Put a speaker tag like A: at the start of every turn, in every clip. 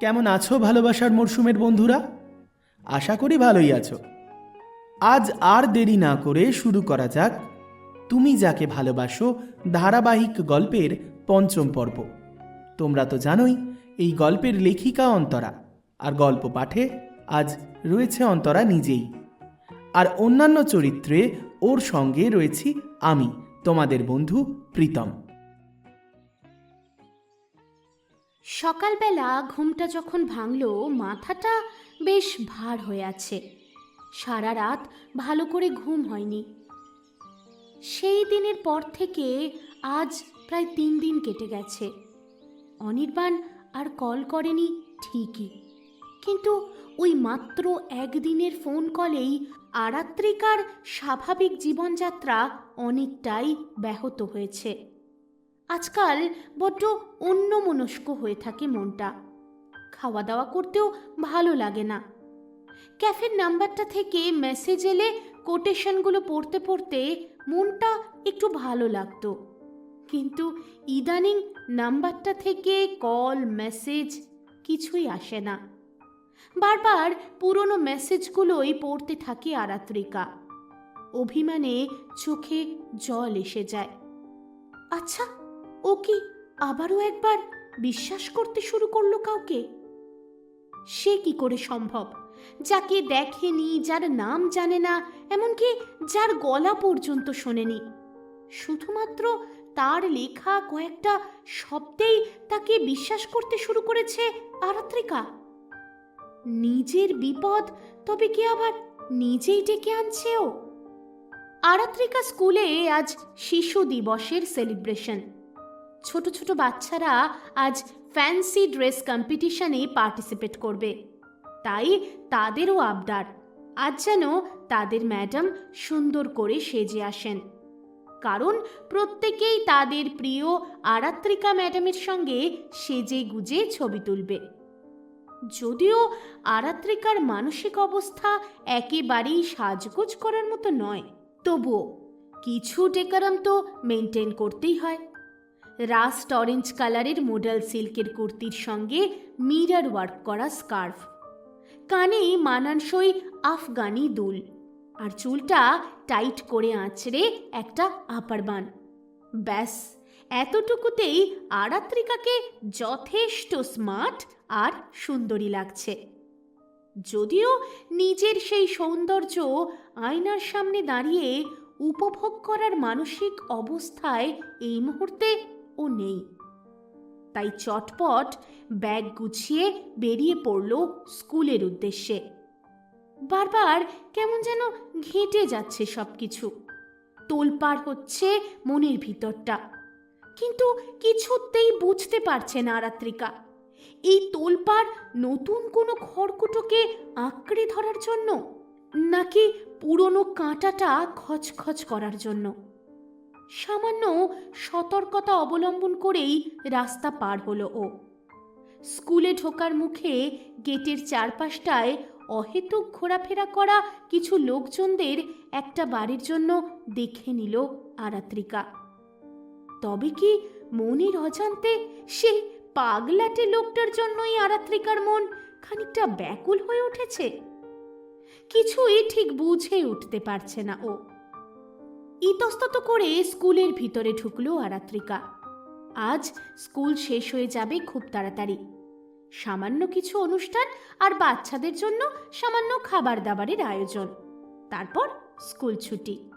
A: কেমন আছো ভালোবাসার মরশুমের বন্ধুরা? আশা করি ভালোই আছো। আজ আর দেরি না করে শুরু করা যাক তুমি যাকে ভালোবাসো ধারাবাহিক গল্পের পঞ্চম পর্ব। তোমরা তো জানোই, এই গল্পের লেখিকা অন্তরা, আর গল্প পাঠে আজ রয়েছে অন্তরা নিজেই। আর অন্যান্য চরিত্রে ওর সঙ্গে রয়েছি আমি, তোমাদের বন্ধু প্রীতম।
B: সকালবেলা ঘুমটা যখন ভাঙল, মাথাটা বেশ ভার হয়ে আছে। সারা রাত ভালো করে ঘুম হয়নি। সেই দিনের পর থেকে আজ প্রায় তিন দিন কেটে গেছে। অনির্বাণ আর কল করেনি ঠিকই। কিন্তু ওই মাত্র একদিনের ফোন কলেই আরাত্রিকার স্বাভাবিক জীবনযাত্রা অনেকটাই ব্যাহত হয়েছে। আজকাল বড্ড অন্যমনস্ক হয়ে থাকে মনটা। খাওয়া দাওয়া করতেও ভালো লাগে না। ক্যাফের নাম্বারটা থেকে মেসেজ এলে কোটেশনগুলো পড়তে পড়তে মনটা একটু ভালো লাগতো। কিন্তু ইদানিং নাম্বারটা থেকে কল, মেসেজ কিছুই আসে না। বারবার পুরনো মেসেজগুলোই পড়তে থাকে আরাত্রিকা। অভিমানে চোখে জল এসে যায়। আচ্ছা ও কি আবারও একবার বিশ্বাস করতে শুরু করল কাউকে? সে কি করে সম্ভব? যাকে দেখেনি, যার নাম জানে না, এমনকি যার গলা পর্যন্ত শোনেনি। শুধুমাত্র তার লেখা কয়েকটা শব্দেই তাকে বিশ্বাস করতে শুরু করেছে আরাত্রিকা। নিজের বিপদ, তবে কি আবার নিজেই ডেকে আনছে ও আরাত্রিকা স্কুলে আজ শিশু দিবসের সেলিব্রেশন। ছোট ছোট বাচ্চারা আজ ফ্যান্সি ড্রেস কম্পিটিশনে পার্টিসিপেট করবে। তাই তাদেরও আবদার। আজ যেন তাদের ম্যাডাম সুন্দর করে সেজে আসেন। কারণ প্রত্যেকেই তাদের প্রিয় আরাত্রিকা ম্যাডামের সঙ্গে সেজে গুজে ছবি তুলবে। যদিও আরাত্রিকার মানসিক অবস্থা একেবারেই সাজগোজ করার মতো নয়, তবুও কিছু ডেকারাম তো মেনটেন করতেই হয়। রাস্ট অরেঞ্জ কালারের মোডাল সিল্কের কুর্তির সঙ্গে মিরার ওয়ার্ক করা স্কার্ফ। কানে মানানসই আফগানি দুল। আর চুলটা টাইট করে আঁচড়ে একটা আপার বান ব্যাস, এতটুকুতেই আরাত্রিকাকে যথেষ্ট স্মার্ট আর সুন্দরী লাগছে। যদিও নিজের সেই সৌন্দর্য আয়নার সামনে দাঁড়িয়ে উপভোগ করার মানসিক অবস্থায় এই মুহূর্তে ও নেই। তাই চটপট ব্যাগ গুছিয়ে বেরিয়ে পড়ল স্কুলের উদ্দেশ্যে। বারবার কেমন যেন ঘেঁটে যাচ্ছে সবকিছু। তোলপাড় হচ্ছে মনের ভিতরটা। কিন্তু কিছুতেই বুঝতে পারছে না আরাত্রিকা এই তোলপাড় নতুন কোনো খড়কুটোকে আঁকড়ে ধরার জন্য, নাকি পুরনো কাঁটাটা খচখচ করার জন্য? সামান্য সতর্কতা অবলম্বন করেই রাস্তা পার হলো ও। স্কুলে ঢোকার মুখে গেটের চারপাশটায় অহেতুক ঘোরাফেরা করা কিছু লোকজনদের একটা বাড়ির জন্য দেখে নিল আরাত্রিকা। তবে কি মনির অজান্তে সেই পাগলাটে লোকটার জন্যই আরাত্রিকার মন খানিকটা ব্যাকুল হয়ে উঠেছে? কিছুই ঠিক বুঝে উঠতে পারছে না ও। ইতস্তত করে স্কুলের ভিতরে ঢুকলো আরাত্রিকা। আজ স্কুল শেষ হয়ে যাবে খুব তাড়াতাড়ি। সামান্য কিছু অনুষ্ঠান আর বাচ্চাদের জন্য সামান্য খাবার দাবারের আয়োজন। তারপর স্কুল ছুটি।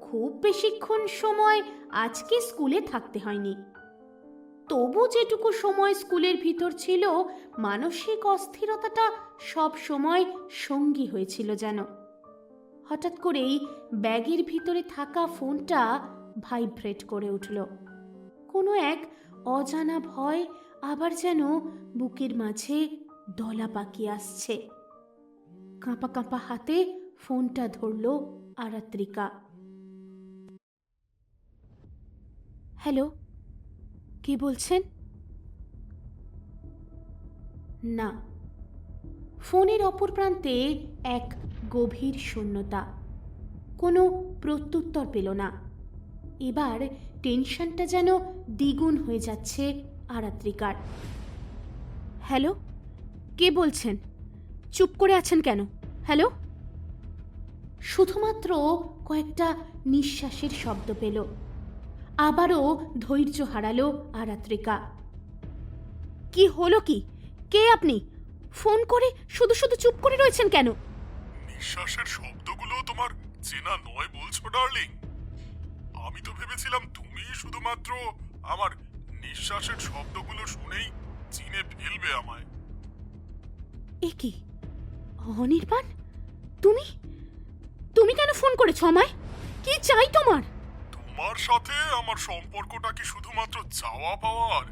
B: খুব বেশিক্ষণ সময় আজকে স্কুলে থাকতে হয়নি। তবু যেটুকু সময় স্কুলের ভিতর ছিল, মানসিক অস্থিরতাটা সব সময় সঙ্গী হয়েছিল যেন। হঠাৎ করেই ব্যাগের ভিতরে থাকা ফোনটা ভাইব্রেট করে উঠল। কোনো এক অজানা ভয় আবার যেন বুকের মাঝে দলা পাকিয়ে আসছে। কাঁপা কাঁপা হাতে ফোনটা ধরল আরাত্রিকা। হ্যালো, কে বলছেন? না, ফোনের অপর প্রান্তে এক গভীর শূন্যতা। কোনো প্রত্যুত্তর পেল না। এবার টেনশনটা যেন দ্বিগুণ হয়ে যাচ্ছে আরাত্রিকার। হ্যালো? কে বলছেন? চুপ করে আছেন কেন? হ্যালো? শুধুমাত্র কয়েকটা নিঃশ্বাসের শব্দ পেল। আবারও ধৈর্য হারালো আরাত্রিকা। কি হলো কি? কে আপনি? ফোন করে শুধু শুধু চুপ করে রয়েছেন কেন?
C: নিঃশ্বাসের শব্দগুলো তোমার চেনা নয় বলছো ডার্লিং? আমি তো ভেবেছিলাম তুমি শুধুমাত্র আমার নিঃশ্বাসের শব্দগুলো শুনেই চিনে ফেলবে আমায়।
B: এ কি? অনির্বাণ? তুমি? তুমি কেন ফোন করেছ আমায়? কি চাই তোমার?
C: তোমার সাথে আমার সম্পর্কটা কি শুধুমাত্র চাওয়া পাওয়ার?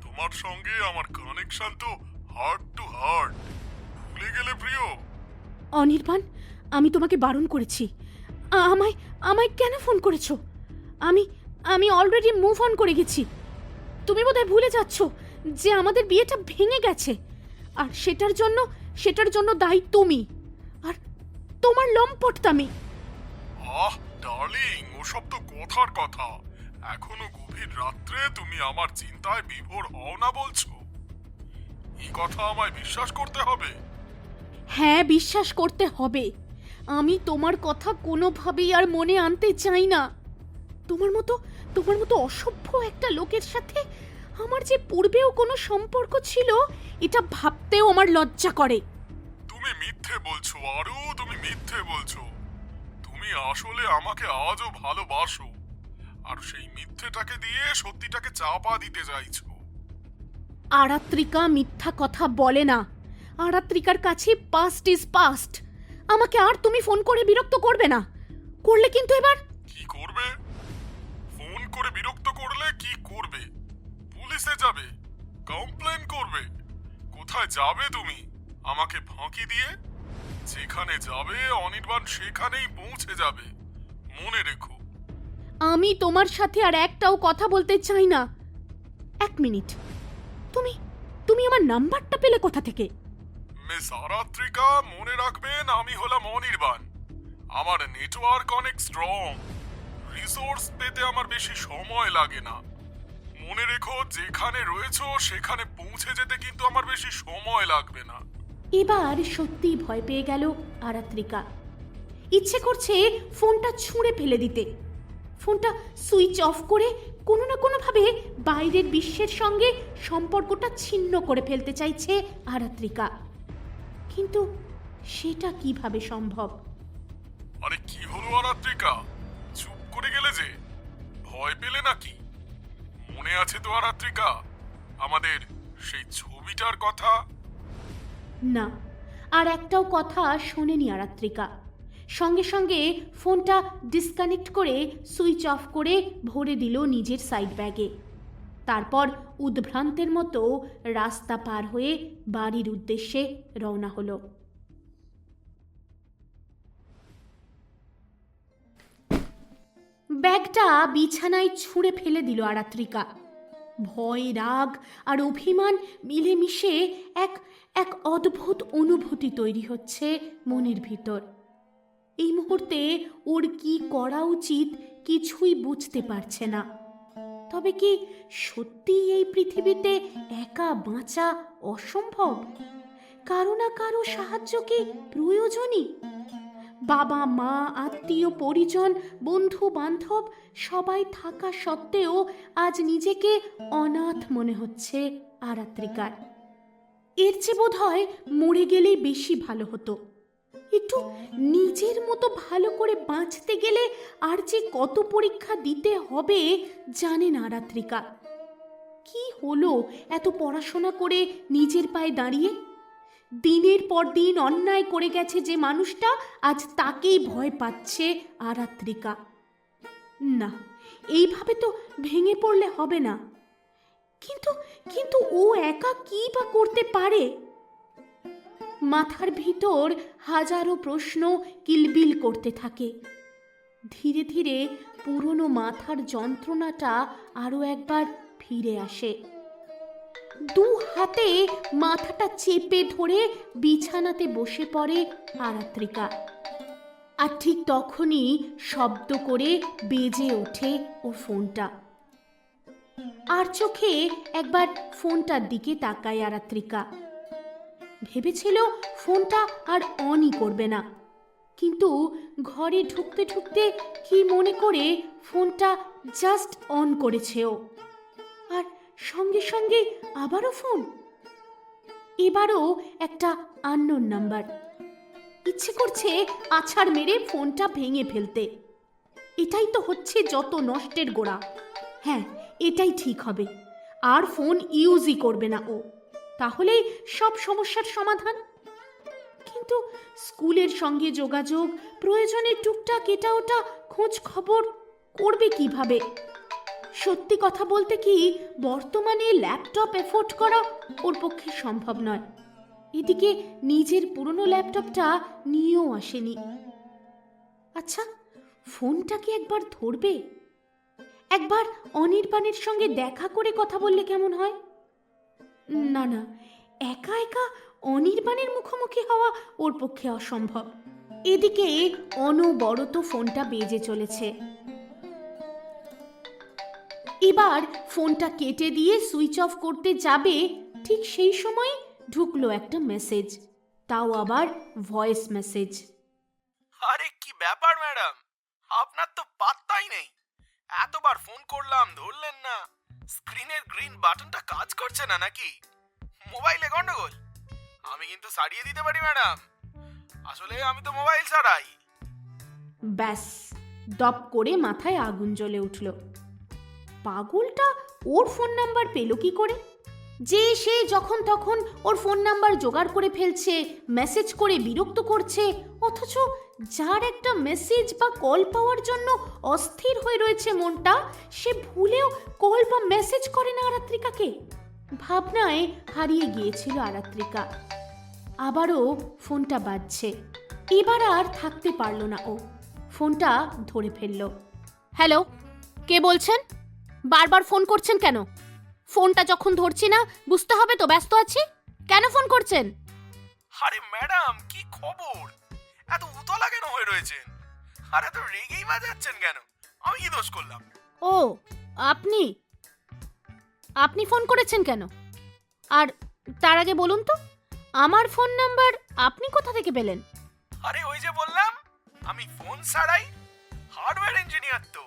C: তোমার সঙ্গে আমার কানেকশন তো হার্ট টু হার্ট ভুলে গেলে প্রিয়
B: অনির্বাণ, আমি তোমাকে বারণ করেছি। আমায় আমায় কেন ফোন করেছ? আমি আমি অলরেডি মুভ অন করে গেছি। তুমি বোধহয় ভুলে যাচ্ছ যে আমাদের বিয়েটা ভেঙে গেছে। আর সেটার জন্য সেটার জন্য দায়ী তুমি। আর তোমার লম্পটতামি
C: আহ ডার্লিং ওসব তো কথার কথা। এখনও গভীর রাত্রে তুমি আমার চিন্তায় বিভোর হও না বলছো। এই কথা আমায় বিশ্বাস করতে হবে।
B: হ্যাঁ বিশ্বাস করতে হবে। আমি তোমার কথা কোনোভাবেই আর মনে আনতে চাই না। তোমার মতো তোমার মতো অসভ্য একটা লোকের সাথে আমার যে পূর্বেও কোনো সম্পর্ক ছিল এটা ভাবতেও আমার লজ্জা করে।
C: তুমি মিথ্যে বলছো আরও তুমি মিথ্যে বলছো। তুমি আসলে আমাকে আজও ভালোবাসো। আর সেই মিথ্যেটাকে দিয়ে সত্যিটাকে চাপা দিতে চাইছো।
B: আরাত্রিকা মিথ্যা কথা বলে না। আরাত্রিকার কাছে পাস্ট ইজ পাস্ট আমাকে আর তুমি ফোন করে বিরক্ত করবে না। করলে কিন্তু এবার?
C: কি করবে? ফোন করে বিরক্ত করলে কি করবে? পুলিশে যাবে কমপ্লেন করবে। কোথায় যাবে তুমি? আমাকে ফাঁকি দিয়ে? যেখানে যাবে অনির্বাণ সেখানেই পৌঁছে যাবে। মনে রেখো।
B: আমি তোমার সাথে আর একটাও কথা বলতে চাই না। এক মিনিট। তুমি তুমি আমার নাম্বারটা পেলে কোথা থেকে?
C: মিস আরাত্রিকা মনে রাখবেন, আমি হলাম অনির্বাণ। আমার নেটওয়ার্ক অনেক স্ট্রং রিসোর্স পেতে আমার বেশি সময় লাগে না। মনে রেখো, যেখানে রয়েছো, সেখানে পৌঁছে যেতে কিন্তু আমার বেশি সময় লাগবে না।
B: এবার সত্যি ভয় পেয়ে গেল আরাত্রিকা। ইচ্ছে করছে ফোনটা ছুঁড়ে ফেলে দিতে। ফোনটা সুইচ অফ করে কোনো না কোনোভাবে বাইরের বিশ্বের সঙ্গে সম্পর্কটা ছিন্ন করে ফেলতে চাইছে আরাত্রিকা। কিন্তু সেটা কীভাবে সম্ভব?
C: আরে কি হলো আরাত্রিকা চুপ করে গেলে যে? ভয় পেলে নাকি? মনে আছে তো আরাত্রিকা আমাদের সেই ছবিটার কথা?
B: না আর একটাও কথা শোনেনি আরাত্রিকা সঙ্গে সঙ্গে ফোনটা ডিসকানেক্ট করে সুইচ অফ করে ভরে দিল নিজের সাইড ব্যাগে তারপর উদ্ভ্রান্তের মতো রাস্তা পার হয়ে বাড়ির উদ্দেশ্যে রওনা হলো। ব্যাগটা বিছানায় ছুঁড়ে ফেলে দিল আরাত্রিকা। ভয়, রাগ আর অভিমান মিলেমিশে এক এক অদ্ভুত অনুভূতি তৈরি হচ্ছে মনের ভিতর। এই মুহূর্তে ওর কি করা উচিত কিছুই বুঝতে পারছে না। তবে কি সত্যি এই পৃথিবীতে একা বাঁচা অসম্ভব? কারও না কারও সাহায্য কি প্রয়োজনই? বাবা, মা, আত্মীয়, পরিজন বন্ধু বান্ধব সবাই থাকা সত্ত্বেও আজ নিজেকে অনাথ মনে হচ্ছে আরাত্রিকার। এর চেয়ে বোধ হয় মরে গেলেই বেশি ভালো হতো। একটু নিজের মতো ভালো করে বাঁচতে গেলে আর যে কত পরীক্ষা দিতে হবে জানে না রাত্রিকা কি হলো এত পড়াশোনা করে নিজের পায়ে দাঁড়িয়ে? দিনের পর দিন অন্যায় করে গেছে যে মানুষটা, আজ তাকেই ভয় পাচ্ছে আরাত্রিকা না, এইভাবে তো ভেঙে পড়লে হবে না। কিন্তু কিন্তু ও একা কি বা করতে পারে? মাথার ভিতর হাজারো প্রশ্ন কিলবিল করতে থাকে। ধীরে ধীরে পুরনো মাথার যন্ত্রণাটা আরও একবার ফিরে আসে। দু হাতে মাথাটা চেপে ধরে বিছানাতে বসে পড়ে আরাত্রিকা। আর ঠিক তখনই শব্দ করে বেজে ওঠে ওর ফোনটা। আর চোখে একবার ফোনটার দিকে তাকায় আরাত্রিকা। ভেবেছিল ফোনটা আর অনই করবে না। কিন্তু ঘরে ঢুকতে ঢুকতে কি মনে করে ফোনটা জাস্ট অন করেছে ও। আর সঙ্গে সঙ্গে আবারও ফোন। এবারও একটা আননোন নাম্বার। ইচ্ছে করছে আছাড় মেরে ফোনটা ভেঙে ফেলতে। এটাই তো হচ্ছে যত নষ্টের গোড়া। হ্যাঁ এটাই ঠিক হবে। আর ফোন ইউজই করবে না ও। তাহলেই সব সমস্যার সমাধান? কিন্তু স্কুলের সঙ্গে যোগাযোগ প্রয়োজনে টুকটাক এটা ওটা খোঁজ খবর করবে কীভাবে? সত্যি কথা বলতে কি, বর্তমানে ল্যাপটপ এফোর্ড করা ওর পক্ষে সম্ভব নয়। এদিকে নিজের পুরনো ল্যাপটপটা নিয়েও আসেনি। আচ্ছা ফোনটা কি একবার ধরবে? একবার অনির্বাণের সঙ্গে দেখা করে কথা বললে কেমন হয়? না না। একা একা অনির্বাণের মুখোমুখি হওয়া ওর পক্ষে অসম্ভব। এদিকে অনবরত ফোনটা বেজে চলেছে। এবার ফোনটা কেটে দিয়ে সুইচ অফ করতে যাবে ঠিক সেই সময় ঢুকলো একটা মেসেজ, তাও আবার ভয়েস মেসেজ।
A: আরে, কি ব্যাপার ম্যাডাম? আপনার তো পাত্তাই নেই। এতবার ফোন করলাম, ধরলেন না। স্ক্রিনের গ্রিন বাটনটা কাজ করছে না নাকি? মোবাইলে গন্ডগোল। আমি কিন্তু সারিয়ে দিতে পারি, ম্যাডাম। আসলে আমি তো মোবাইল সারাই
B: ব্যাস দপ করে মাথায় আগুন জ্বলে উঠল। পাগলটা ওর ফোন নাম্বার পেল কি করে? যে সে যখন তখন ওর ফোন নাম্বার জোগাড় করে ফেলছে মেসেজ করে বিরক্ত করছে, অথচ যার একটা মেসেজ বা কল পাওয়ার জন্য অস্থির হয়ে রয়েছে মনটা, সে ভুলেও কল বা মেসেজ করে না আরাত্রিকাকে। ভাবনায় হারিয়ে গিয়েছিল আরাত্রিকা। আবারও ফোনটা বাজছে। এবার আর থাকতে পারল না ও। ফোনটা ধরে ফেলল। হ্যালো, কে বলছেন? বারবার ফোন করছেন কেন? ফোনটা যখন ধরছি না বুঝতে হবে তো ব্যস্ত আছি? কেন ফোন করছেন?
A: আরে ম্যাডাম কি খবর? এত উতলা কেন হয়ে রয়েছেন? আর এত রেগেই বাজাচ্ছেন কেন? আমি কি দোষ করলাম?
B: ও আপনি? আপনি ফোন করেছেন কেন? আর তার আগে বলুন তো আমার ফোন নাম্বার আপনি কোথা থেকে পেলেন?
A: আরে ওই যে বললাম আমি ফোন ছাড়াই হার্ডওয়্যার ইঞ্জিনিয়ার তো।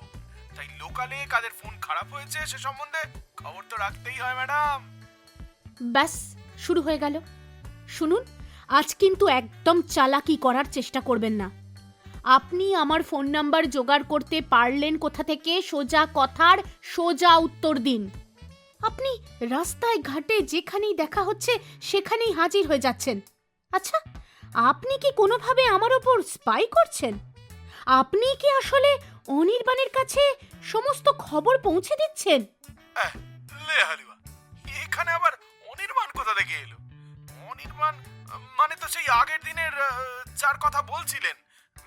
A: তাই লোকালে কাদের ফোন খারাপ হয়েছে সে সম্বন্ধে খবর তো রাখতেই হয়, ম্যাডাম।
B: ব্যাস, শুরু হয়ে গেল। শুনুন, আজ কিন্তু একদম চালাকি করার চেষ্টা করবেন না। আপনি আমার ফোন নাম্বার জোগাড় করতে পারলেন কোথা থেকে? সোজা কথার সোজা উত্তর দিন। আপনি রাস্তায় ঘাটে যেখানেই দেখা হচ্ছে, সেখানেই হাজির হয়ে যাচ্ছেন। আচ্ছা আপনি কি কোনোভাবে আমার ওপর স্পাই করছেন? আপনি কি আসলে অনির্বাণের কাছে সমস্ত খবর পৌঁছে দিচ্ছেন?
A: লে হালুয়া এখানে আবার অনির্বাণ কোথা থেকে এলো? অনির্বাণ মানে তো সেই আগের দিনের যার কথা বলছিলেন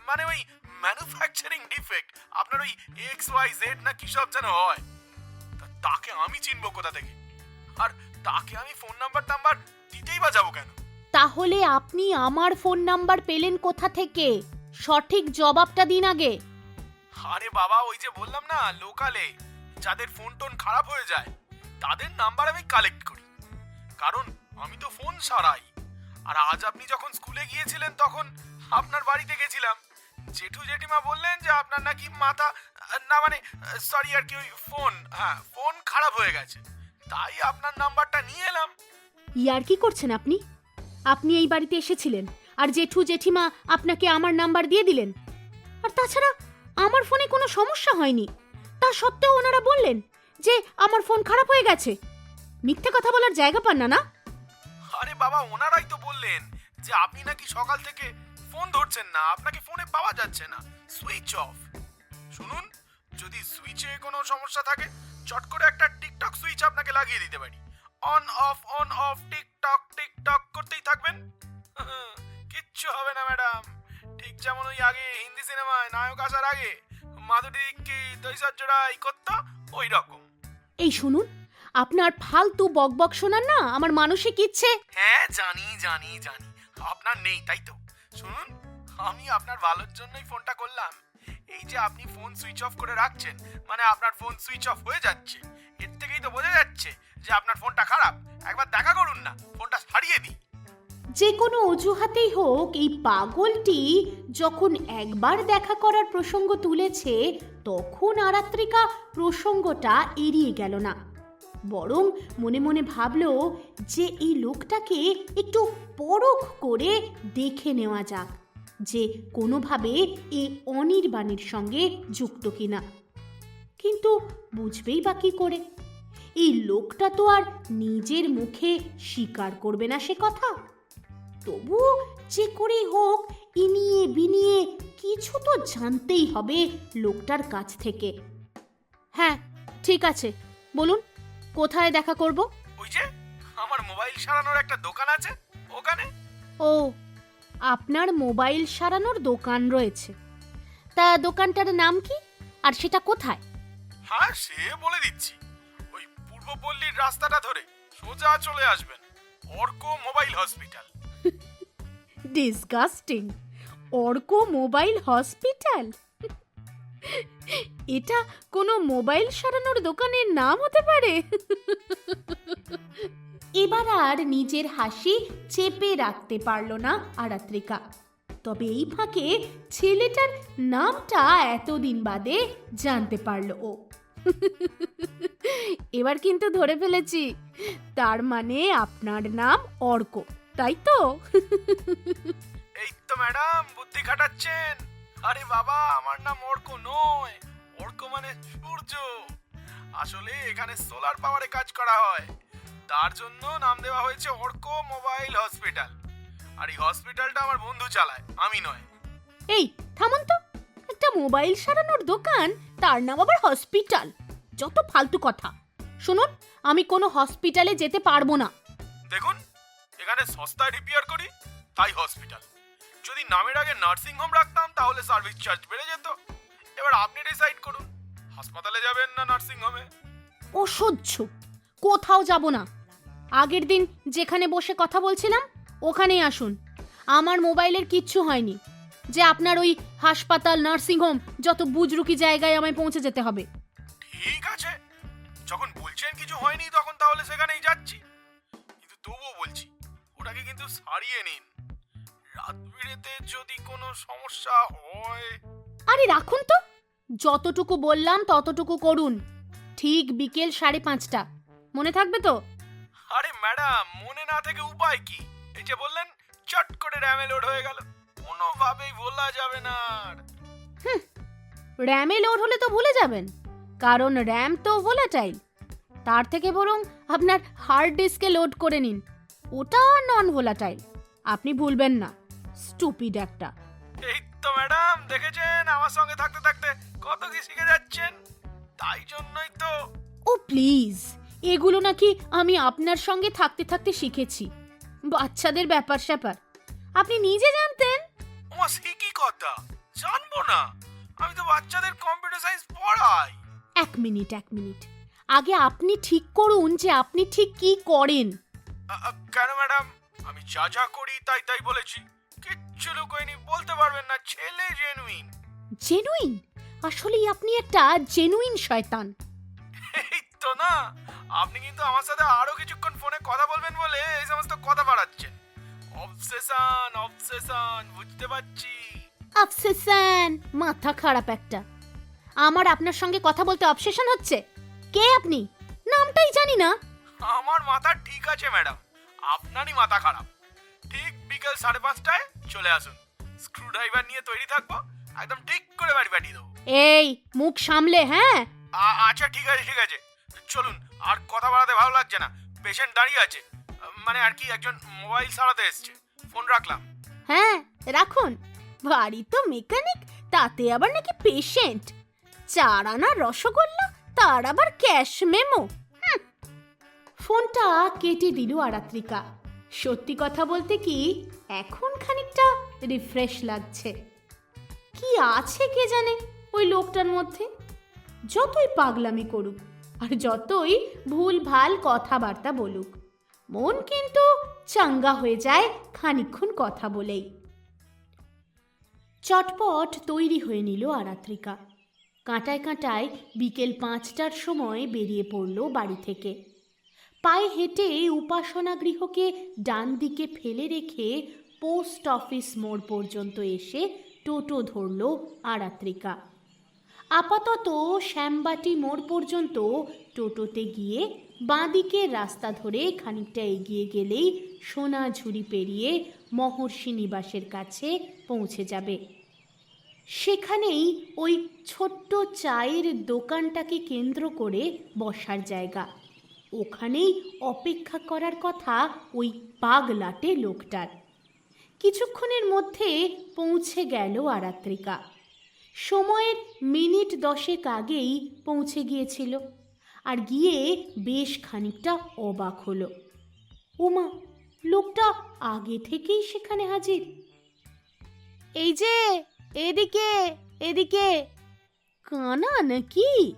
A: মানে ওই ম্যানুফ্যাকচারিং ডিফেক্ট আপনার ওই এক্স ওয়াই জেড না কি সব যেন হয়। তাকে আমি চিনবো কোথা থেকে? আর তাকে আমি ফোন নাম্বার টাম্বার দিতেই বা যাব কেন?
B: তাহলে আপনি আমার ফোন নাম্বার পেলেন কোথা থেকে? সঠিক জবাবটা দিন আগে।
A: আরে বাবা, ওই যে বললাম না, লোকালে, যাদের ফোন টোন খারাপ হয়ে যায়, তাদের নাম্বার আমি কালেক্ট করি। কারণ আমি তো ফোন সারাই। আর আজ আপনি যখন স্কুলে গিয়েছিলেন, তখন আপনার বাড়িতে গেছিলাম। জেঠু জেঠিমা বললেন যে আপনার নাকি মাথা, না মানে সরি আর কি, ওই ফোন হ্যাঁ ফোন খারাপ হয়ে গেছে। তাই আপনার নাম্বারটা নিয়ে এলাম।
B: ইয়ার কি করছেন আপনি? আপনি এই বাড়িতে এসেছিলেন, আর জেঠু জেঠিমা আপনাকে আমার নাম্বার দিয়ে দিলেন। আর তাছাড়া আমার ফোনে কোনো সমস্যা হয়নি। তা সত্ত্বেও ওনারা বললেন যে আমার ফোন খারাপ হয়ে গেছে। মিথ্যে কথা বলার জায়গা পান না না?
A: আরে বাবা, ওনারাই তো বললেন যে আপনি নাকি সকাল থেকে ফোন ধরছেন না, আপনাকে ফোনে পাওয়া যাচ্ছে না। সুইচ অফ শুনুন, যদি সুইচে কোনো সমস্যা থাকে, চট করে একটা টিকটক সুইচ আপনাকে লাগিয়ে দিতে পারি। On off on off TikTok TikTok করতেই থাকবেন। কিচ্ছু হবে না, ম্যাডাম। ঠিক যেমন ওই আগে হিন্দি সিনেমায় নায়ক আসার আগে মাধুরীকে দৈসার জোড়াই করতো ওই রকম
B: এই শুনুন আপনার ফালতু বকবক শোনার না আমার মানসিক ইচ্ছে?
A: হ্যাঁ জানি জানি জানি আপনার নেই তাই তো। শুনুন আমি আপনার ভালোর জন্যই ফোনটা করলাম। এই যে আপনি ফোন সুইচ অফ করে রাখছেন মানে আপনার ফোন সুইচ অফ হয়ে যাচ্ছে। এর থেকেই তো বোঝা যাচ্ছে যে আপনার ফোনটা খারাপ। একবার দেখা করুন না ফোনটা সারিয়ে দিই।
B: যে কোনো অজুহাতেই হোক, এই পাগলটি যখন একবার দেখা করার প্রসঙ্গ তুলেছে, তখন আরাত্রিকা প্রসঙ্গটা এড়িয়ে গেল না। বরং মনে মনে ভাবল যে এই লোকটাকে একটু পরখ করে দেখে নেওয়া যাক, যে কোনোভাবে এ অনির্বাণীর সঙ্গে যুক্ত কিনা। কিন্তু বুঝবেই বা কী করে? এই লোকটা তো আর নিজের মুখে স্বীকার করবে না সে কথা। তবু যে করেই হোক ইনিয়ে বিনিয়ে কিছু তো জানতেই হবে লোকটার কাছ থেকে। হ্যাঁ ঠিক আছে বলুন কোথায় দেখা করব?
A: ওই যে আমার মোবাইল সারানোর একটা দোকান আছে ওখানে।
B: ও আপনার মোবাইল সারানোর দোকান রয়েছে। তা দোকানটার নাম কি? আর সেটা কোথায়?
A: হ্যাঁ সে বলে দিচ্ছি। ওই পূর্বপল্লীর রাস্তাটা ধরে সোজা চলে আসবেন Arko mobile hospital.
B: Disgusting Arko mobile hospital? এটা কোনো মোবাইল সারানোর দোকানের নাম হতে পারে? এবার আর নিজের হাসি চেপে রাখতে পারল না আরাত্রিকা। তবে এই ফাঁকে ছেলেটার নামটা এতদিন বাদে জানতে পারল ও। এবার কিন্তু ধরে ফেলেছি। তার মানে আপনার নাম অর্ক। তাই তো?
A: এই তো ম্যাডাম বুদ্ধি খাটাচ্ছেন। আরে বাবা আমার নাম অর্ক নয়। অর্ক মানে সূর্য। আসলে এখানে সোলার পাওয়ারে কাজ করা হয়। তার জন্য নাম দেওয়া হয়েছে অর্ক মোবাইল হসপিটাল। আর এই হসপিটালটা আমার বন্ধু চালায় আমি নয়।
B: এই থামুন তো। একটা মোবাইল সারানোর দোকান তার নাম আবার হসপিটাল। যত ফালতু কথা। শুনুন আমি কোনো হসপিটালে যেতে পারব না।
A: দেখুন এখানে সস্তায় রিপেয়ার করি তাই হসপিটাল যদি নামের আগে নার্সিং হোম রাখতাম তাহলে সার্ভিস চার্জ বেড়ে যেত। এবার আপনি ডিসাইড করুন হাসপাতালে যাবেন না নার্সিং হোমে
B: অসহ্য। কোথাও যাব না। আগের দিন যেখানে বসে কথা বলছিলাম ওখানেই আসুন। আমার মোবাইলের কিচ্ছু হয়নি। যে আপনার ওই হাসপাতাল নার্সিংহোম যত বুজরুকি জায়গায় আমায় পৌঁছে যেতে হবে।
A: ঠিক আছে। যখন বলছেন কিছু হয়নি তখন তাহলে সেখানেই যাচ্ছি। কিন্তু তবুও বলছি ওটাকে কিন্তু সারিয়ে নিন। রাত বিরেতে যদি কোনো সমস্যা হয়।
B: আরে রাখুন তো। যতটুকু বললাম ততটুকু করুন। ঠিক বিকেল সাড়ে পাঁচটা। মনে থাকবে তো?
A: আরে ম্যাডাম মনে না থেকে উপায় কি? এই যে বললেন চট করে র্যামে লোড হয়ে গেল। কোনোভাবেই বলা যাবে না আর।
B: র্যামে লোড হলে তো ভুলে যাবেন। কারণ র্যাম তো ভোলাটাইল। তার থেকে বরং আপনার হার্ড ডিস্কে লোড করে নিন। ওটা নন ভোলাটাইল আপনি ভুলবেন না স্টুপিড একটা।
A: এই তো ম্যাডাম দেখেছেন? আমার সঙ্গে থাকতে থাকতে কত কি শিখে যাচ্ছেন? তাই জন্যই তো।
B: ও প্লিজ এগুলো নাকি আমি আপনার সঙ্গে থাকতে থাকতে শিখেছি। বাচ্চাদের ব্যাপার স্যাপার। আপনি নিজে জানতেন?
A: ও সে কি কথা? জানব না। আমি তো বাচ্চাদের কম্পিউটার সায়েন্স পড়াই।
B: এক মিনিট এক মিনিট। আগে আপনি ঠিক করুন যে আপনি ঠিক কি করেন।
A: কেন ম্যাডাম? আমি যা যা করি তাই তাই বলেছি। কিচ্ছু লুকোয়নি বলতে পারবেন না ছেলে জেনুইন
B: জেনুইন আসলেই আপনি একটা জেনুইন শয়তান।
A: এই তো না আপনি কিন্তু আমার সাথে আরও কিছুক্ষণ ফোনে কথা বলবেন বলে এই সমস্ত কথা বাড়াচ্ছেন। অবসেশন অবসেশন বুঝতে পারছি।
B: অবসেশন মাথা খারাপ একটা। আমার আপনার সঙ্গে কথা বলতে অবসেশন হচ্ছে? কে আপনি? নামটাই জানি না।
A: আমার মাথা ঠিক আছে ম্যাডাম। আপনারই মাথা খারাপ। ঠিক বিকেল সাড়ে পাঁচটায় চলে আসুন। স্ক্রু ড্রাইভার নিয়ে তৈরি থাকব একদম ঠিক করে বাড়ি পাঠিয়ে দেবো।
B: এই মুখ সামলে হ্যাঁ?
A: আচ্ছা ঠিক আছে ঠিক আছে। চলুন আর কথা বাড়াতে ভালো লাগছে না। পেশেন্ট দাঁড়িয়ে আছে। মানে আর কি একজন মোবাইল সারাতে এসছে। ফোন রাখলাম।
B: হ্যাঁ রাখুন। বাড়ি তো মেকানিক তাতে আবার নাকি পেশেন্ট। চার আনা রসগোল্লা তার আবার ক্যাশ মেমো। ফোনটা কেটে দিল আরাত্রিকা। সত্যি কথা বলতে কি, এখন খানিকটা রিফ্রেশ লাগছে। কি আছে কে জানে ওই লোকটার মধ্যে? যতই পাগলামি করুক আর যতই ভুল ভালো কথাবার্তা বলুক, মন কিন্তু চাঙ্গা হয়ে যায় খানিক্ষণ কথা বলেই। চটপট তৈরি হয়ে নিল আরাত্রিকা। কাঁটায় কাঁটায় বিকেল পাঁচটার সময় বেরিয়ে পড়ল বাড়ি থেকে। পায়ে হেঁটে উপাসনা গৃহকে ডান দিকে ফেলে রেখে পোস্ট অফিস মোড় পর্যন্ত এসে টোটো ধরল আরাত্রিকা। আপাতত শ্যামবাটি মোড় পর্যন্ত টোটোতে গিয়ে বাঁদিকের রাস্তা ধরে খানিকটা এগিয়ে গেলেই সোনাঝুরি পেরিয়ে মহর্ষি নিবাসের কাছে পৌঁছে যাবে। সেখানেই ওই ছোট্ট চায়ের দোকানটাকে কেন্দ্র করে বসার জায়গা। ওখানেই অপেক্ষা করার কথা ওই পাগলাটে লোকটার। কিছুক্ষণের মধ্যে পৌঁছে গেল আরাত্রিকা। সময়ের মিনিট দশেক আগেই পৌঁছে গিয়েছিল আর গিয়ে বেশ খানিকটা অবাক হলো। ওমা লোকটা আগে থেকেই সেখানে হাজির। এই যে, এদিকে এদিকে। কানা নাকি?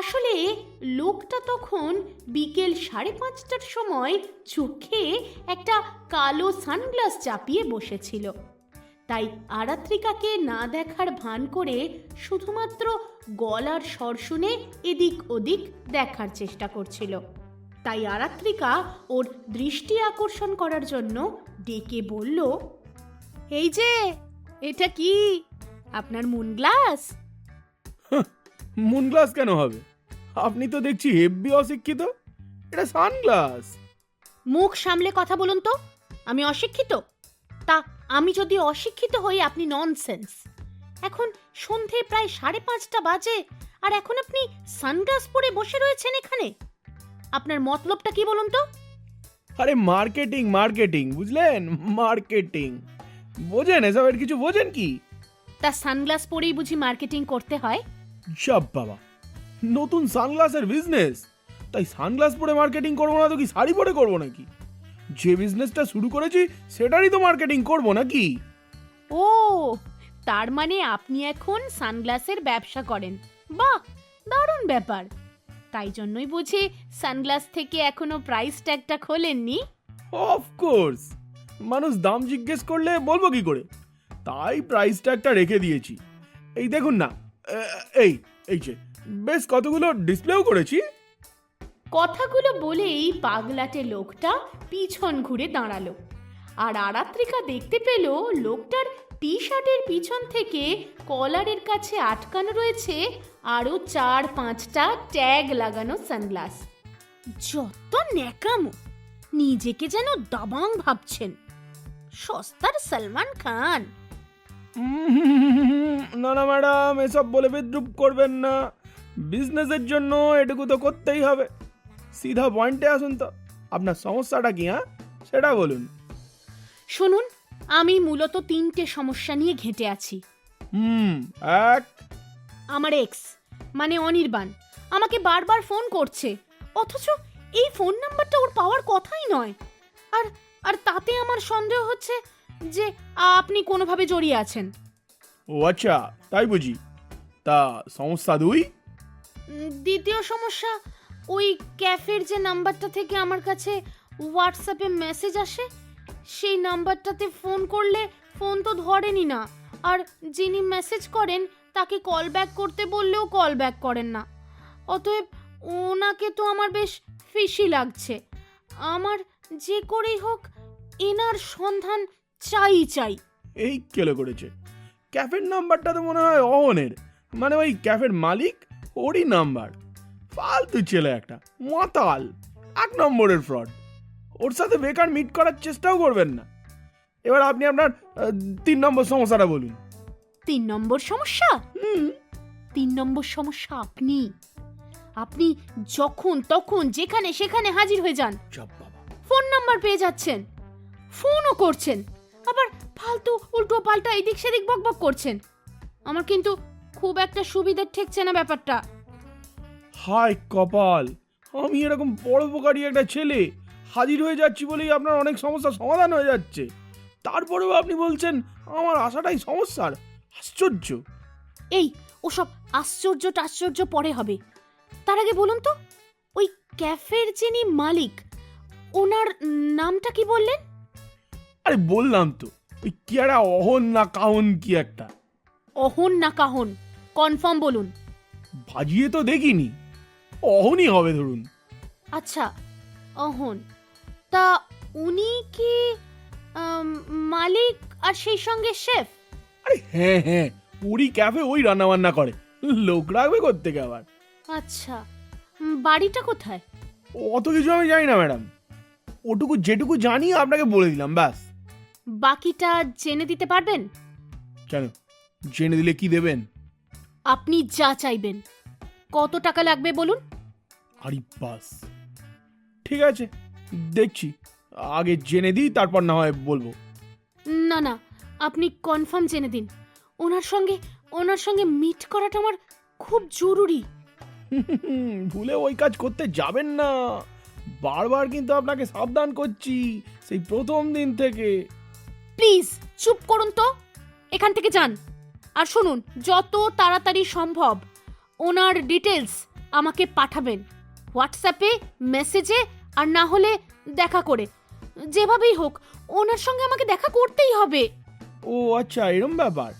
B: আসলে লোকটা তখন বিকেল সাড়ে পাঁচটার সময় চোখে একটা কালো সানগ্লাস চাপিয়ে বসেছিল। তাই আরাত্রিকাকে না দেখার ভান করে শুধুমাত্র গলার স্বর শুনে এদিক ওদিক দেখার চেষ্টা করছিল। তাই আরাত্রিকা ওর দৃষ্টি আকর্ষণ করার জন্য ডেকে বলল, এই যে, এটা কি? আপনার মুন গ্লাস?
A: মুন গ্লাস কেন হবে? আপনি তো দেখছি হেব্বি অশিক্ষিত। এটা সানগ্লাস
B: মুখ সামলে কথা বলুন তো। আমি অশিক্ষিত? তা আমি যদি অশিক্ষিত হই আপনি ননসেন্স এখন সন্ধে প্রায় সাড়ে পাঁচটা বাজে আর এখন আপনি সানগ্লাস পরে বসে রয়েছেন এখানে। আপনার মতলবটা কি বলুন তো?
A: আরে মার্কেটিং মার্কেটিং বুঝলেন? মার্কেটিং বোঝেন এসবের কিছু বোঝেন কি?
B: তা সানগ্লাস পরেই বুঝি মার্কেটিং করতে হয়?
A: সব বাবা। নতুন সানগ্লাসের বিজনেস তাই সানগ্লাস পরে মার্কেটিং করব না তো কি শাড়ি পরে করব নাকি? যে বিজনেসটা শুরু করেছি সেটারই তো মার্কেটিং করব নাকি?
B: ও তার মানে আপনি এখন সানগ্লাসের ব্যবসা করেন। বাহ দারুণ ব্যাপার। তাই জন্যই বুঝি সানগ্লাস থেকে এখনও প্রাইস ট্যাগটা খোলেননি।
A: অফকোর্স মানুষ দাম জিজ্ঞেস করলে বলব কি করে? তাই প্রাইস ট্যাগটা রেখে দিয়েছি। এই দেখুন না এই এই যে বেশ কতগুলো ডিসপ্লেও করেছি।
B: কথাগুলো বলেই পাগলাটে লোকটা পিছন ঘুরে দাঁড়াল। আর আরাত্রিকা দেখতে পেল লোকটার টি শার্টের পিছন থেকে কলারের কাছে আটকানো রয়েছে আরও চার পাঁচটা ট্যাগ লাগানো সানগ্লাস। যত ন্যাকামো নিজেকে যেন দাবাং ভাবছেন। সস্তার সালমান খান।
A: না না ম্যাডাম এসব বলে বিদ্রুপ করবেন না। বিজনেসের জন্য এটুকু তো করতেই হবে। সিধা পয়েন্টে আসুন তো। আপনার সমস্যাটা কি হ্যাঁ? সেটা বলুন।
B: শুনুন আমি মূলত তিনটে সমস্যা নিয়ে ঘেঁটে আছি।
A: হুম এক।
B: আমার এক্স মানে অনির্বাণ আমাকে বারবার ফোন করছে। অথচ এই ফোন নাম্বারটা ওর পাওয়ার কথাই নয়। আর আর তাতে আমার সন্দেহ হচ্ছে যে আপনি কোনোভাবে জড়িয়ে আছেন।
A: ও আচ্ছা তাই বুঝি। তা সমস্যা দুই?
B: দ্বিতীয় সমস্যা, ওই ক্যাফের যে নাম্বারটা থেকে আমার কাছে হোয়াটসঅ্যাপে মেসেজ আসে, সেই নাম্বারটাতে ফোন করলে ফোন তো ধরেনি না। আর যিনি মেসেজ করেন, তাকে কল ব্যাক করতে বললেও কল ব্যাক করেন না। অতএব ওনাকে তো আমার বেশ ফিসি লাগছে। আমার যে করেই হোক, এনার সন্ধান চাই চাই।
A: এই কেলো করেছে? ক্যাফের নাম্বারটা তো মনে হয় অহনের। মানে ওই ক্যাফের মালিক ওরই নাম্বার। ফালতু ছেলে একটা মাতাল এক নম্বরের ফ্রড ওর সাথে বেকার মিট করার চেষ্টাও করবেন না। এবার আপনি আপনার তিন নম্বর সমস্যাটা বলুন।
B: তিন নম্বর সমস্যা? তিন নম্বর সমস্যা আপনি। আপনি যখন তখন যেখানে সেখানে হাজির হয়ে যান। ফোন নাম্বার পেয়ে যাচ্ছেন। ফোনও করছেন। আবার ফালতু উল্টো পাল্টা এদিক সেদিক বকবক করছেন। আমার কিন্তু খুব একটা সুবিধের ঠেকছে না ব্যাপারটা।
A: হাই কপাল আমি এরকম পরোপকারী একটা ছেলে হাজির হয়ে যাচ্ছি বলেই আপনার অনেক সমস্যার সমাধান হয়ে যাচ্ছে। তারপরেও আপনি বলছেন আমার আশাটাই সমস্যার আশ্চর্য।
B: এই ওসব আশ্চর্য টাশ্চর্য পরে হবে। তার আগে বলুন তো ওই ক্যাফের যিনি মালিক ওনার নামটা কি বললেন?
A: আরে বললাম তো ওই কি একটা অহন না কাহন কি একটা।
B: অহন না কাহন। কনফার্ম বলুন।
A: ভাজিয়ে তো দেখিনি। অহনই হবে ধরুন।
B: আচ্ছা অহন। তা উনি কি আম, মালিক আর সেই সঙ্গে শেফ?
A: আরে হ্যাঁ হ্যাঁ পুরি ক্যাফে ওই রান্না বান্না করে। লোক রাখবে করতে আবার?
B: আচ্ছা উম, বাড়িটা কোথায়?
A: অত কিছু আমি জানি না ম্যাডাম। ওটুকু যেটুকু জানি আপনাকে বলে দিলাম ব্যাস।
B: বাকিটা জেনে দিতে পারবেন?
A: কেন? জেনে দিলে কি দেবেন?
B: আপনি যা চাইবেন। কত টাকা লাগবে বলুন?
A: আরে বাস। ঠিক আছে দেখছি। আগে জেনে দিই তারপর না হয় বলব।
B: না না আপনি কনফার্ম জেনে দিন। ওনার সঙ্গে ওনার সঙ্গে মিট করাটা আমার খুব জরুরি।
A: ভুলে ওই কাজ করতে যাবেন না। বারবার কিন্তু আপনাকে সাবধান করছি সেই প্রথম দিন থেকে।
B: প্লিজ চুপ করুন তো। এখান থেকে যান। আর শুনুন যত তাড়াতাড়ি সম্ভব ওনার ডিটেলস আমাকে পাঠাবেন। হোয়াটসঅ্যাপে মেসেজে আর না হলে দেখা করে। যেভাবেই হোক ওনার সঙ্গে আমাকে দেখা করতেই হবে।
A: ও আচ্ছা এরম ব্যাপার।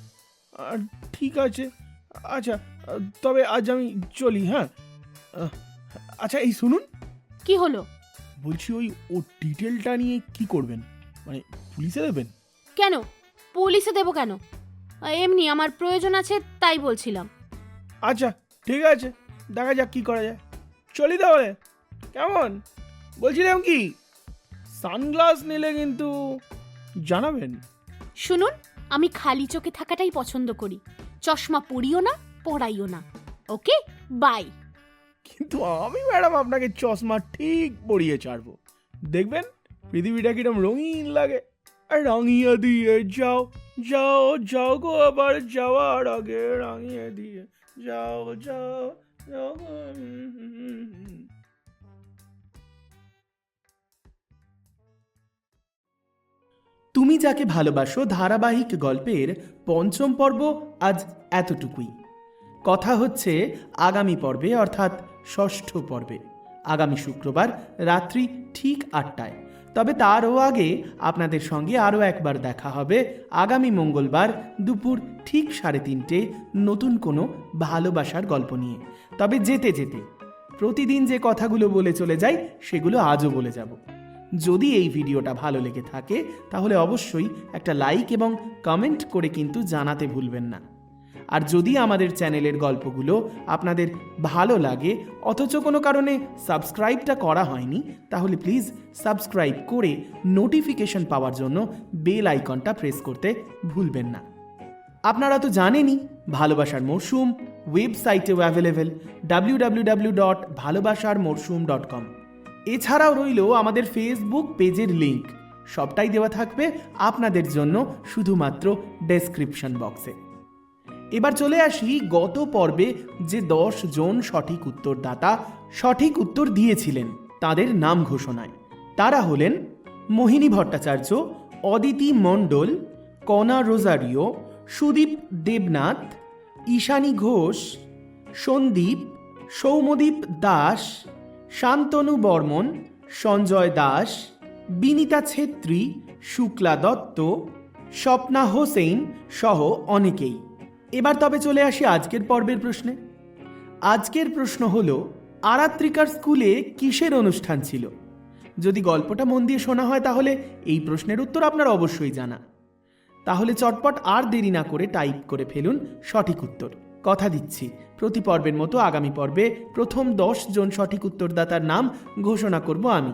A: ঠিক আছে। আচ্ছা তবে আজ আমি চলি হ্যাঁ? আচ্ছা এই শুনুন।
B: কি হলো?
A: বলছি ওই ও ডিটেলটা নিয়ে কি করবেন? মানে পুলিশে দেবেন?
B: কেন? পুলিশে দেবো কেন? এমনি আমার প্রয়োজন আছে তাই বলছিলাম।
A: আচ্ছা ঠিক আছে। দেখা যাক কি করা যায়। চলি তাহলে। কেমন? বলছিলাম কি সানগ্লাস নিলে কিন্তু জানাবেন।
B: শুনুন আমি খালি চোখে থাকাটাই পছন্দ করি। চশমা পরিও না পড়াইও না। Okay bye.
A: কিন্তু আমি ম্যাডাম আপনাকে চশমা ঠিক পরিয়ে ছাড়বো। দেখবেন পৃথিবীটা কিরম রঙিন লাগে। রাঙিয়ে দিয়ে যাও যাও যাও গো আবার যাওয়ার আগে রাঙিয়ে দিয়ে যাও যাও।
D: তুমি যাকে ভালোবাসো ধারাবাহিক গল্পের পঞ্চম পর্ব আজ এতটুকুই। কথা হচ্ছে আগামী পর্বে, অর্থাৎ ষষ্ঠ পর্বে। আগামী শুক্রবার রাত্রি ঠিক আটটায়। তবে তারও আগে আপনাদের সঙ্গে আরও একবার দেখা হবে আগামী মঙ্গলবার দুপুর ঠিক সাড়ে তিনটে নতুন কোনো ভালোবাসার গল্প নিয়ে। তবে যেতে যেতে, প্রতিদিন যে কথাগুলো বলে চলে যাই সেগুলো আজও বলে যাব। যদি এই ভিডিওটা ভালো লেগে থাকে, তাহলে অবশ্যই একটা লাইক এবং কমেন্ট করে কিন্তু জানাতে ভুলবেন না। আর যদি আমাদের চ্যানেলের গল্পগুলো আপনাদের ভালো লাগে, অথচ কোনো কারণে সাবস্ক্রাইবটা করা হয়নি, তাহলে প্লিজ সাবস্ক্রাইব করে নোটিফিকেশন পাওয়ার জন্য বেল আইকনটা প্রেস করতে ভুলবেন না। আপনারা তো জানেনই, ভালোবাসার মরশুম ওয়েবসাইটেও available W W W dot ভালোবাসার মরশুম ডট কম এছাড়াও রইল আমাদের ফেসবুক পেজের লিংক সবটাই দেওয়া থাকবে আপনাদের জন্য শুধুমাত্র ডেসক্রিপশন বক্সে এবার চলে আসি গত পর্বে যে দশ জন সঠিক উত্তরদাতা সঠিক উত্তর দিয়েছিলেন তাদের নাম ঘোষণায়। তারা হলেন মোহিনী ভট্টাচার্য, অদিতি মণ্ডল, কণা রোজারিও, সুদীপ দেবনাথ, ঈশানী ঘোষ, সন্দীপ, সৌমদীপ দাস, শান্তনু বর্মন, সঞ্জয় দাস, বিনিতা ছেত্রী, শুক্লা দত্ত, স্বপ্না হোসেন সহ অনেকেই। এবার তবে চলে আসি আজকের পর্বের প্রশ্নে। আজকের প্রশ্ন হল, আরাত্রিকার স্কুলে কিসের অনুষ্ঠান ছিল? যদি গল্পটা মন দিয়ে শোনা হয় তাহলে এই প্রশ্নের উত্তর আপনার অবশ্যই জানা। তাহলে চটপট আর দেরি না করে টাইপ করে ফেলুন সঠিক উত্তর। কথা দিচ্ছি, প্রতি পর্বের মতো আগামী পর্বে প্রথম দশ জন সঠিক উত্তরদাতার নাম ঘোষণা করব আমি।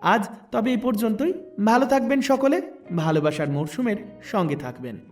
D: আজ তবে এ পর্যন্তই। ভালো থাকবেন সকলে। ভালোবাসার মরশুমের সঙ্গে থাকবেন।